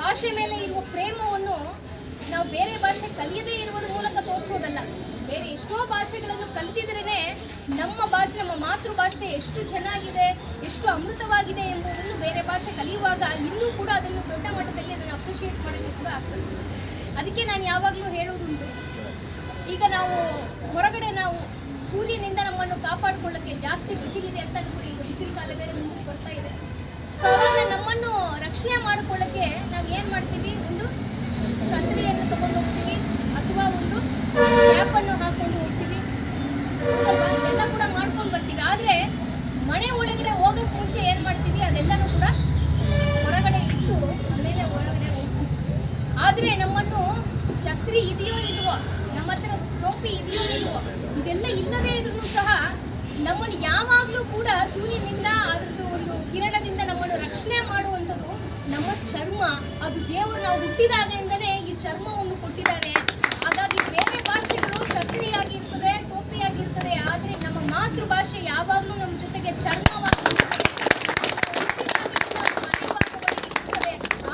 ಭಾಷೆ ಮೇಲೆ ಇರುವ ಪ್ರೇಮವನ್ನು ನಾವು ಬೇರೆ ಭಾಷೆ ಕಲಿಯದೇ ಇರುವುದರ ಮೂಲಕ ತೋರಿಸೋದಲ್ಲ. ಬೇರೆ ಎಷ್ಟೋ ಭಾಷೆಗಳನ್ನು ಕಲಿತಿದ್ರೇ ನಮ್ಮ ಭಾಷೆ, ನಮ್ಮ ಮಾತೃಭಾಷೆ ಎಷ್ಟು ಚೆನ್ನಾಗಿದೆ, ಎಷ್ಟು ಅಮೃತವಾಗಿದೆ ಎಂಬುದನ್ನು ಬೇರೆ ಭಾಷೆ ಕಲಿಯುವಾಗ ಇನ್ನೂ ಕೂಡ ಅದನ್ನು ದೊಡ್ಡ ಮಟ್ಟದಲ್ಲಿ ಅದನ್ನು ಅಪ್ರಿಷಿಯೇಟ್ ಮಾಡೋದು ಕೂಡ ಆಗ್ತದೆ. ಅದಕ್ಕೆ ನಾನು ಯಾವಾಗಲೂ ಹೇಳುವುದುಂಟು. ಈಗ ನಾವು ಹೊರಗಡೆ ನಾವು ಸೂರ್ಯನಿಂದ ನಮ್ಮನ್ನು ಕಾಪಾಡಿಕೊಳ್ಳಕ್ಕೆ ಜಾಸ್ತಿ ಬಿಸಿಲಿದೆ ಅಂತ ನೋಡಿ, ಈಗ ಬಿಸಿಲು ಕಾಲ ಬೇರೆ ಮುಂದಕ್ಕೆ ಬರ್ತಾ ಇದೆ. ಸೊ ನಮ್ಮನ್ನು ರಕ್ಷಣೆ ಮಾಡಿಕೊಳ್ಳಕ್ಕೆ ನಾವು ಏನು ಮಾಡ್ತೀವಿ? ಒಂದು ಛತ್ರಿಯನ್ನು ತಗೊಂಡು ಹೋಗ್ತೀವಿ, ಅಥವಾ ಒಂದು ಕ್ಯಾಪನ್ನು ಹಾಕೊಂಡು ಹೋಗ್ತೀವಿ. ಅದೆಲ್ಲ ಕೂಡ ಮಾಡ್ಕೊಂಡು ಬರ್ತೀವಿ. ಆದರೆ ಮನೆ ಒಳಗಡೆ ಹೋಗೋಕ್ಕೆ ಮುಂಚೆ ಏನು ಮಾಡ್ತೀವಿ? ಅದೆಲ್ಲನೂ ಕೂಡ ಹೊರಗಡೆ ಇಟ್ಟು ಆಮೇಲೆ ಒಳಗಡೆ ಹೋಗ್ತೀವಿ. ಆದರೆ ನಮ್ಮನ್ನು ಛತ್ರಿ ಇದೆಯೋ ಇಲ್ವೋ, ನಮ್ಮ ಹತ್ರ ಟೋಪಿ ಇದೆಯೋ ಇಲ್ವೋ, ಇದೆಲ್ಲ ಇಲ್ಲದೇ ಇದ್ರೂ ಸಹ ನಮ್ಮನ್ನು ಯಾವಾಗಲೂ ಕೂಡ ಸೂರ್ಯನಿಂದ ಅದ್ರದ್ದು ಒಂದು ಕಿರಣದಿಂದ ಚರ್ಮ, ಅದು ದೇವರು ನಾವು ಹುಟ್ಟಿದಾಗಿಂದಲೇ ಈ ಚರ್ಮವನ್ನು ಕೊಟ್ಟಿದ್ದಾನೆ. ಹಾಗಾಗಿ ಬೇರೆ ಭಾಷೆಗಳು ಛತ್ರಿಯಾಗಿರ್ತದೆ ಕೋಪಿಯಾಗಿರ್ತದೆ, ಆದರೆ ನಮ್ಮ ಮಾತೃಭಾಷೆ ಯಾವಾಗಲೂ ನಮ್ಮ ಜೊತೆಗೆ ಚರ್ಮವಾಗಿರ್ತದೆ.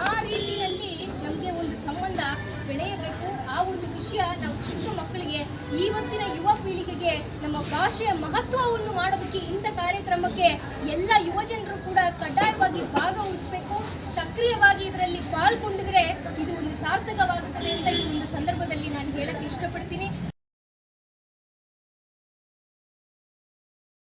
ಆ ರೀತಿಯಲ್ಲಿ ನಮಗೆ ಒಂದು ಸಂಬಂಧ ಬೆಳೆಯಬೇಕು. ಆ ಒಂದು ವಿಷಯ ನಾವು ಚಿಕ್ಕ ಮಕ್ಕಳಿಗೆ ಇವತ್ತಿನ ಯುವ ಪೀಳಿಗೆಗೆ ನಮ್ಮ ಭಾಷೆಯ ಮಹತ್ವವನ್ನು ಮಾಡೋದಕ್ಕೆ ಇಂಥ ಕಾರ್ಯಕ್ರಮಕ್ಕೆ ಎಲ್ಲ ಯುವಜನರು ಕೂಡ ಕಡ್ಡಾಯವಾಗಿ ಭಾಗವಹಿಸಬೇಕು. ಸಕ್ರಿಯವಾಗಿ ಪಾಲ್ಗೊಂಡಿದ್ರೆ ಇದು ಒಂದು ಸಾರ್ಥಕವಾಗುತ್ತದೆ ಅಂತ ಈ ಒಂದು ಸಂದರ್ಭದಲ್ಲಿ ನಾನು ಹೇಳಕ್ಕೆ ಇಷ್ಟಪಡ್ತೀನಿ.